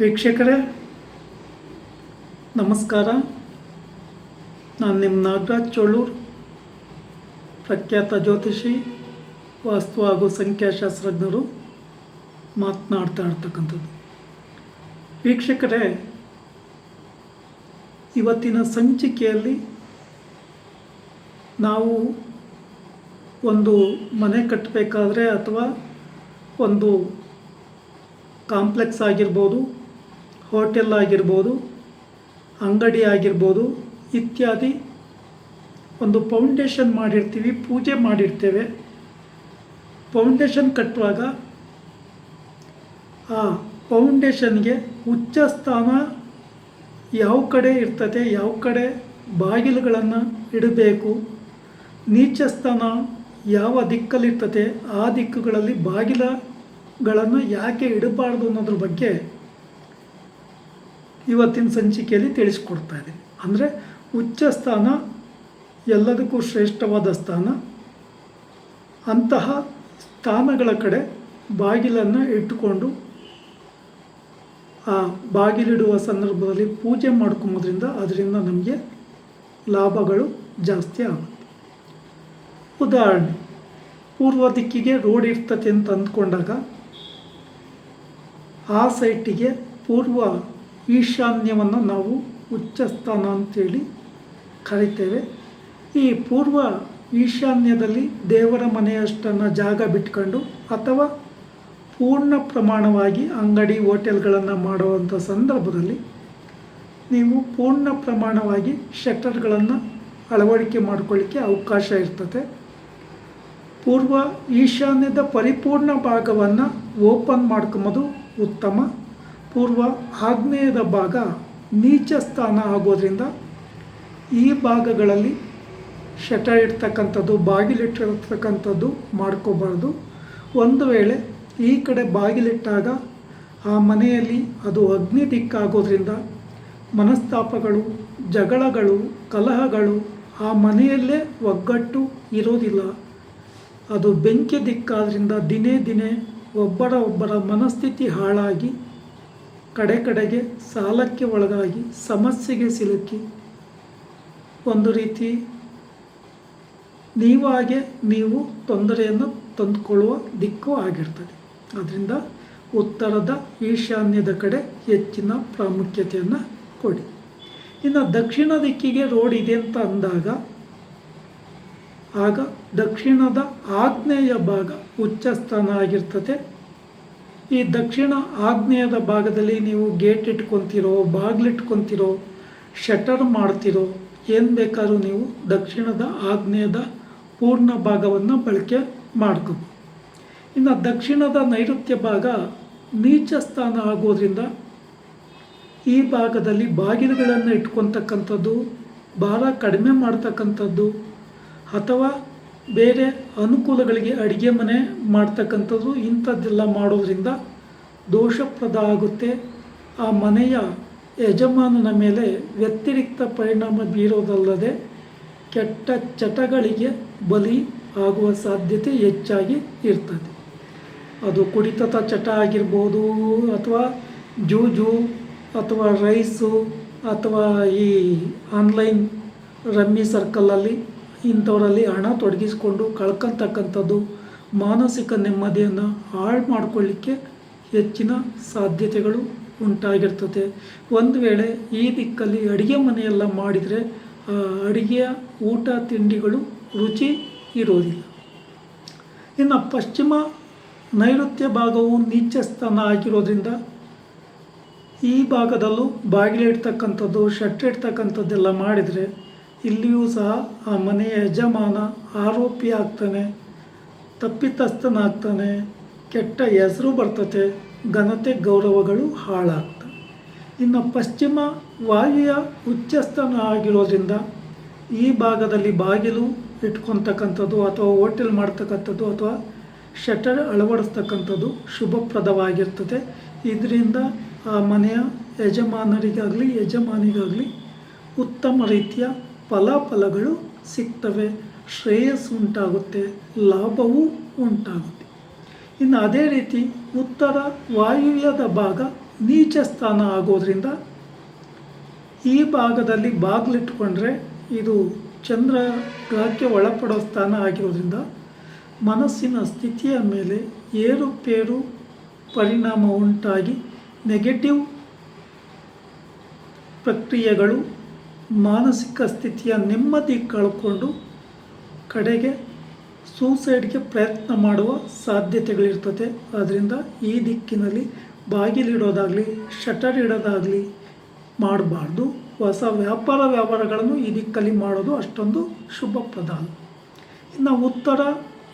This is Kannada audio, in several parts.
ವೀಕ್ಷಕರೇ, ನಮಸ್ಕಾರ. ನಾನು ನಿಮ್ಮ ನಾಗರಾಜ್ ಚೋಳೂರ್, ಪ್ರಖ್ಯಾತ ಜ್ಯೋತಿಷಿ, ವಾಸ್ತು ಹಾಗೂ ಸಂಖ್ಯಾಶಾಸ್ತ್ರಜ್ಞರು. ಮಾತನಾಡ್ತಾ ಇರ್ತಕ್ಕಂಥದ್ದು. ವೀಕ್ಷಕರೇ, ಇವತ್ತಿನ ಸಂಚಿಕೆಯಲ್ಲಿ ನಾವು ಒಂದು ಮನೆ ಕಟ್ಟಬೇಕಾದ್ರೆ ಅಥವಾ ಒಂದು ಕಾಂಪ್ಲೆಕ್ಸ್ ಆಗಿರ್ಬೋದು ಹೋಟೆಲ್ ಆಗಿರ್ಬೋದು, ಅಂಗಡಿ ಆಗಿರ್ಬೋದು ಇತ್ಯಾದಿ ಒಂದು ಫೌಂಡೇಶನ್ ಮಾಡಿರ್ತೀವಿ, ಪೂಜೆ ಮಾಡಿರ್ತೇವೆ. ಫೌಂಡೇಶನ್ ಕಟ್ಟುವಾಗ ಆ ಫೌಂಡೇಶನ್ಗೆ ಉಚ್ಚ ಸ್ಥಾನ ಯಾವ ಕಡೆ ಇರ್ತದೆ, ಯಾವ ಕಡೆ ಬಾಗಿಲುಗಳನ್ನು ಇಡಬೇಕು, ನೀಚ ಸ್ಥಾನ ಯಾವ ದಿಕ್ಕಲ್ಲಿರ್ತದೆ, ಆ ದಿಕ್ಕುಗಳಲ್ಲಿ ಬಾಗಿಲಗಳನ್ನು ಯಾಕೆ ಇಡಬಾರ್ದು ಅನ್ನೋದ್ರ ಬಗ್ಗೆ ಇವತ್ತಿನ ಸಂಚಿಕೆಯಲ್ಲಿ ತಿಳಿಸ್ಕೊಡ್ತಾ ಇದೆ ಅಂದರೆ ಉಚ್ಚ ಸ್ಥಾನ ಎಲ್ಲದಕ್ಕೂ ಶ್ರೇಷ್ಠವಾದ ಸ್ಥಾನ. ಅಂತಹ ಸ್ಥಾನಗಳ ಕಡೆ ಬಾಗಿಲನ್ನು ಇಟ್ಟುಕೊಂಡು, ಆ ಬಾಗಿಲಿಡುವ ಸಂದರ್ಭದಲ್ಲಿ ಪೂಜೆ ಮಾಡ್ಕೊಂಬೋದ್ರಿಂದ ಅದರಿಂದ ನಮಗೆ ಲಾಭಗಳು ಜಾಸ್ತಿ ಆಗುತ್ತೆ. ಉದಾಹರಣೆ, ಪೂರ್ವ ದಿಕ್ಕಿಗೆ ರೋಡ್ ಇರ್ತತೆ ಅಂತ ಅಂದ್ಕೊಂಡಾಗ, ಆ ಸೈಟಿಗೆ ಪೂರ್ವ ಈಶಾನ್ಯವನ್ನು ನಾವು ಉಚ್ಚ ಸ್ಥಾನ ಅಂತೇಳಿ ಕರಿತೇವೆ. ಈ ಪೂರ್ವ ಈಶಾನ್ಯದಲ್ಲಿ ದೇವರ ಮನೆಯಷ್ಟನ್ನು ಜಾಗ ಬಿಟ್ಕೊಂಡು ಅಥವಾ ಪೂರ್ಣ ಪ್ರಮಾಣವಾಗಿ ಅಂಗಡಿ ಹೋಟೆಲ್ಗಳನ್ನು ಮಾಡುವಂಥ ಸಂದರ್ಭದಲ್ಲಿ ನೀವು ಪೂರ್ಣ ಪ್ರಮಾಣವಾಗಿ ಶಟರ್ಗಳನ್ನು ಅಳವಡಿಕೆ ಮಾಡ್ಕೊಳ್ಳಿಕ್ಕೆ ಅವಕಾಶ ಇರ್ತದೆ ಪೂರ್ವ ಈಶಾನ್ಯದ ಪರಿಪೂರ್ಣ ಭಾಗವನ್ನು ಓಪನ್ ಮಾಡ್ಕೊಂಬೋದು ಉತ್ತಮ. ಪೂರ್ವ ಆಗ್ನೇಯದ ಭಾಗ ನೀಚ ಸ್ಥಾನ ಆಗೋದ್ರಿಂದ ಈ ಭಾಗಗಳಲ್ಲಿ ಶಟ ಇಡ್ತಕ್ಕಂಥದ್ದು, ಬಾಗಿಲಿಟ್ಟಿರ್ತಕ್ಕಂಥದ್ದು ಮಾಡ್ಕೋಬಾರ್ದು. ಒಂದು ವೇಳೆ ಈ ಕಡೆ ಬಾಗಿಲಿಟ್ಟಾಗ ಆ ಮನೆಯಲ್ಲಿ ಅದು ಅಗ್ನಿ ದಿಕ್ಕಾಗೋದ್ರಿಂದ ಮನಸ್ತಾಪಗಳು, ಜಗಳಗಳು, ಕಲಹಗಳು ಆ ಮನೆಯಲ್ಲೇ ಒಗ್ಗಟ್ಟು ಇರೋದಿಲ್ಲ. ಅದು ಬೆಂಕಿ ದಿಕ್ಕಾದ್ರಿಂದ ದಿನೇ ದಿನೇ ಒಬ್ಬರ ಒಬ್ಬರ ಮನಸ್ಥಿತಿ ಹಾಳಾಗಿ ಕಡೆ ಕಡೆಗೆ ಸಾಲಕ್ಕೆ ಒಳಗಾಗಿ ಸಮಸ್ಯೆಗೆ ಸಿಲುಕಿ. ಒಂದು ರೀತಿ ನೀವಾಗೆ ನೀವು ತೊಂದರೆಯನ್ನು ತಂದುಕೊಳ್ಳುವ ದಿಕ್ಕು ಆಗಿರ್ತದೆ. ಆದ್ದರಿಂದ ಉತ್ತರದ ಈಶಾನ್ಯದ ಕಡೆ ಹೆಚ್ಚಿನ ಪ್ರಾಮುಖ್ಯತೆಯನ್ನು ಕೊಡಿ. ಇನ್ನು ದಕ್ಷಿಣ ದಿಕ್ಕಿಗೆ ರೋಡ್ ಇದೆ ಅಂತ ಅಂದಾಗ, ಆಗ ದಕ್ಷಿಣದ ಆಗ್ನೇಯ ಭಾಗ ಉಚ್ಚ ಸ್ಥಾನ ಆಗಿರ್ತದೆ. ಈ ದಕ್ಷಿಣ ಆಗ್ನೇಯದ ಭಾಗದಲ್ಲಿ ನೀವು ಗೇಟ್ ಇಟ್ಕೊತಿರೋ ಬಾಗಿಲಿಟ್ಕೊತಿರೋ ಶಟರ್ ಮಾಡ್ತಿರೋ, ಏನು ಬೇಕಾದ್ರೂ ನೀವು ದಕ್ಷಿಣದ ಆಗ್ನೇಯದ ಪೂರ್ಣ ಭಾಗವನ್ನು ಬಳಕೆ ಮಾಡ್ಕೋಬೋದು ಇನ್ನು ದಕ್ಷಿಣದ ನೈಋತ್ಯ ಭಾಗ ನೀಚ ಸ್ಥಾನ ಆಗೋದ್ರಿಂದ ಈ ಭಾಗದಲ್ಲಿ ಬಾಗಿಲುಗಳನ್ನು ಇಟ್ಕೊತಕ್ಕಂಥದ್ದು ಭಾರ ಕಡಿಮೆ ಮಾಡ್ತಕ್ಕಂಥದ್ದು ಅಥವಾ ಬೇರೆ ಅನುಕೂಲಗಳಿಗೆ ಅಡುಗೆ ಮನೆ ಮಾಡ್ತಕ್ಕಂಥದ್ದು ಇಂಥದ್ದೆಲ್ಲ ಮಾಡೋದ್ರಿಂದ ದೋಷಪ್ರದ ಆಗುತ್ತೆ. ಆ ಮನೆಯ ಯಜಮಾನನ ಮೇಲೆ ವ್ಯತಿರಿಕ್ತ ಪರಿಣಾಮ ಬೀರೋದಲ್ಲದೆ ಕೆಟ್ಟ ಚಟಗಳಿಗೆ ಬಲಿ ಆಗುವ ಸಾಧ್ಯತೆ ಹೆಚ್ಚಾಗಿ ಇರ್ತದೆ. ಅದು ಕುಡಿತದ ಚಟ ಆಗಿರ್ಬೋದು ಅಥವಾ ಜೂಜು ಅಥವಾ ರೈಸು ಅಥವಾ ಈ ಆನ್ಲೈನ್ ರಮ್ಮಿ ಸರ್ಕಲಲ್ಲಿ ಇಂಥವರಲ್ಲಿ ಹಣ ತೊಡಗಿಸ್ಕೊಂಡು ಕಳ್ಕೊತಕ್ಕಂಥದ್ದು ಮಾನಸಿಕ ನೆಮ್ಮದಿಯನ್ನು ಹಾಳು ಮಾಡಿಕೊಳ್ಳಿಕ್ಕೆ ಹೆಚ್ಚಿನ ಸಾಧ್ಯತೆಗಳು ಉಂಟಾಗಿರ್ತದೆ. ಒಂದು ವೇಳೆ ಈ ದಿಕ್ಕಲ್ಲಿ ಅಡುಗೆ ಮನೆಯೆಲ್ಲ ಮಾಡಿದರೆ, ಆ ಅಡುಗೆಯ ಊಟ ತಿಂಡಿಗಳು ರುಚಿ ಇರೋದಿಲ್ಲ. ಇನ್ನು ಪಶ್ಚಿಮ ನೈಋತ್ಯ ಭಾಗವು ನೀಚ ಸ್ಥಾನ ಆಗಿರೋದ್ರಿಂದ ಈ ಭಾಗದಲ್ಲೂ ಬಾಗಿಲಿಡ್ತಕ್ಕಂಥದ್ದು ಶಟ್ ಇಡ್ತಕ್ಕಂಥದ್ದೆಲ್ಲ ಮಾಡಿದರೆ ಇಲ್ಲಿಯೂ ಸಹ ಆ ಮನೆಯ ಯಜಮಾನ ಆರೋಪಿ ಆಗ್ತಾನೆ ತಪ್ಪಿತಸ್ಥನಾಗ್ತಾನೆ, ಕೆಟ್ಟ ಹೆಸರು ಬರ್ತತೆ, ಘನತೆ ಗೌರವಗಳು ಹಾಳಾಗ್ತವೆ ಇನ್ನು ಪಶ್ಚಿಮ ವಾಯುಯ ಉಚ್ಚಸ್ಥಾನ ಆಗಿರೋದ್ರಿಂದ ಈ ಭಾಗದಲ್ಲಿ ಬಾಗಿಲು ಇಟ್ಕೊತಕ್ಕಂಥದ್ದು ಅಥವಾ ಹೋಟೆಲ್ ಮಾಡ್ತಕ್ಕಂಥದ್ದು ಅಥವಾ ಶಟರ್ ಅಳವಡಿಸ್ತಕ್ಕಂಥದ್ದು ಶುಭಪ್ರದವಾಗಿರ್ತದೆ. ಇದರಿಂದ ಆ ಮನೆಯ ಯಜಮಾನರಿಗಾಗಲಿ, ಯಜಮಾನಿಗಾಗಲಿ ಉತ್ತಮ ರೀತಿಯ ಫಲಾಫಲಗಳು ಸಿಗ್ತವೆ, ಶ್ರೇಯಸ್ಸು ಉಂಟಾಗುತ್ತೆ, ಲಾಭವೂ ಉಂಟಾಗುತ್ತೆ. ಇನ್ನು ಅದೇ ರೀತಿ ಉತ್ತರ ವಾಯುವ್ಯದ ಭಾಗ ನೀಚ ಸ್ಥಾನ ಆಗೋದ್ರಿಂದ ಈ ಭಾಗದಲ್ಲಿ ಬಾಗಿಲಿಟ್ಕೊಂಡ್ರೆ ಇದು ಚಂದ್ರ ಗ್ರಹಕ್ಕೆ ಒಳಪಡೋ ಸ್ಥಾನ ಆಗಿರೋದ್ರಿಂದ ಮನಸ್ಸಿನ ಸ್ಥಿತಿಯ ಮೇಲೆ ಏರುಪೇರು ಪರಿಣಾಮ ಉಂಟಾಗಿ ನೆಗೆಟಿವ್ ಪ್ರಕ್ರಿಯೆಗಳು ಮಾನಸಿಕ ಸ್ಥಿತಿಯ ನೆಮ್ಮದಿ ಕಳ್ಕೊಂಡು ಕಡೆಗೆ ಸೂಸೈಡ್ಗೆ ಪ್ರಯತ್ನ ಮಾಡುವ ಸಾಧ್ಯತೆಗಳಿರ್ತದೆ. ಆದ್ದರಿಂದ ಈ ದಿಕ್ಕಿನಲ್ಲಿ ಬಾಗಿಲಿಡೋದಾಗಲಿ ಶಟರ್ ಇಡೋದಾಗಲಿ ಮಾಡಬಾರ್ದು. ಹೊಸ ವ್ಯಾಪಾರ ವ್ಯವಹಾರಗಳನ್ನು ಈ ದಿಕ್ಕಲ್ಲಿ ಮಾಡೋದು ಅಷ್ಟೊಂದು ಶುಭಪ್ರದ ಅಲ್ಲ ಇನ್ನು ಉತ್ತರ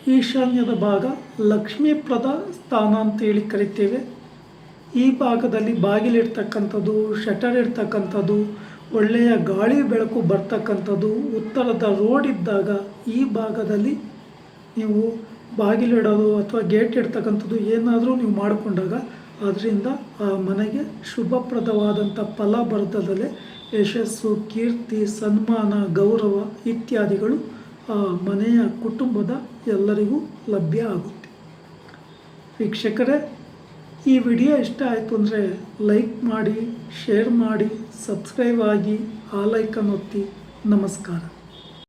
ಈಶಾನ್ಯದ ಭಾಗ ಲಕ್ಷ್ಮೀಪ್ರದ ಸ್ಥಾನ ಅಂತೇಳಿ ಕರಿತೇವೆ. ಈ ಭಾಗದಲ್ಲಿ ಬಾಗಿಲಿಡ್ತಕ್ಕಂಥದ್ದು ಶಟರ್ ಇಡ್ತಕ್ಕಂಥದ್ದು ಒಳ್ಳೆಯ ಗಾಳಿ ಬೆಳಕು ಬರ್ತಕ್ಕಂಥದ್ದು ಉತ್ತರದ ರೋಡ್ ಇದ್ದಾಗ ಈ ಭಾಗದಲ್ಲಿ ನೀವು ಬಾಗಿಲಿಡೋದು ಅಥವಾ ಗೇಟ್ ಇಡ್ತಕ್ಕಂಥದ್ದು ಏನಾದರೂ ನೀವು ಮಾಡಿಕೊಂಡಾಗ ಅದರಿಂದ ಆ ಮನೆಗೆ ಶುಭಪ್ರದವಾದಂಥ ಫಲ ಬರ್ತದಲ್ಲೇ ಯಶಸ್ಸು, ಕೀರ್ತಿ, ಸನ್ಮಾನ, ಗೌರವ ಇತ್ಯಾದಿಗಳು ಆ ಮನೆಯ ಕುಟುಂಬದ ಎಲ್ಲರಿಗೂ ಲಭ್ಯ ಆಗುತ್ತೆ. ವೀಕ್ಷಕರೇ ಈ ವಿಡಿಯೋ ಇಷ್ಟ ಆಯಿತು ಅಂದರೆ ಲೈಕ್ ಮಾಡಿ ಶೇರ್ ಮಾಡಿ ಸಬ್ಸ್ಕ್ರೈಬ್ ಆಗಿ ಆ ಒತ್ತಿ. ನಮಸ್ಕಾರ.